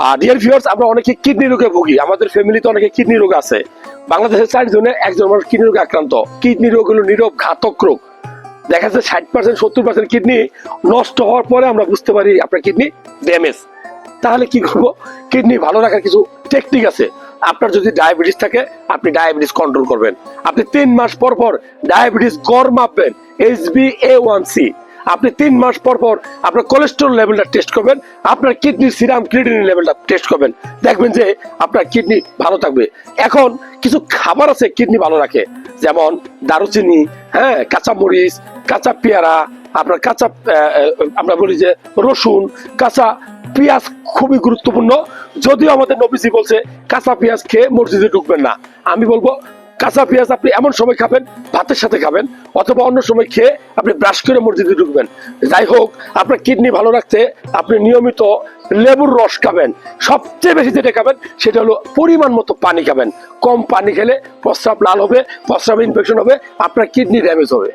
আর dear viewers আমরা অনেকে kidney রোগে ভুগি। আমাদের ফ্যামিলিতে অনেকে কিডনি রোগ আছে। বাংলাদেশের একজন মানুষ কিডনি রোগে আক্রান্ত। কিডনি রোগ হলো নীরব ঘাতক রোগ। দেখা যাচ্ছে ষাট পার্সেন্ট সত্তর পার্সেন্ট কিডনি নষ্ট হওয়ার পরে আমরা বুঝতে পারি আপনার কিডনি ড্যামেজ তাহলে কি করব? কিডনি ভালো রাখার কিছু টেকনিক আছে। আপনার যদি ডায়াবেটিস থাকে, আপনি ডায়াবেটিস কন্ট্রোল করবেন। আপনি তিন মাস পর পর ডায়াবেটিস গড় মাপবেন H B A one C আপনি তিন মাস পর পর আপনার কোলেস্ট্রল লেভেলটা টেস্ট করবেন, আপনার কিডনির সিরাম ক্রিটিনিন লেভেলটা টেস্ট করবেন। দেখবেন যে আপনার কিডনি ভালো থাকবে। এখন কিছু খাবার আছে কিডনি ভালো রাখে, যেমন দারুচিনি হ্যাঁ কাঁচা মরিচ কাঁচা পেয়ারা, আপনার কাঁচা আমরা বলি যে রসুন, কাঁচা পেঁয়াজ খুবই গুরুত্বপূর্ণ। যদিও আমাদের নবীজি বলছে, কাঁচা পেঁয়াজ খেয়ে মসজিদে ঢুকবেন না। আমি বলব কাঁচা পেঁয়াজ আপনি এমন সময় খাবেন, ভাতের সাথে খাবেন, অথবা অন্য সময় খেয়ে আপনি ব্রাশ করে মসজিদে ঢুকবেন। যাই হোক, আপনার কিডনি ভালো রাখতে আপনি নিয়মিত লেবুর রস খাবেন। সবচেয়ে বেশি যেটা খাবেন, সেটা হলো পরিমাণ মতো পানি খাবেন। কম পানি খেলে প্রস্রাব লাল হবে, প্রস্রাবে ইনফেকশন হবে, আপনার কিডনি ড্যামেজ হবে।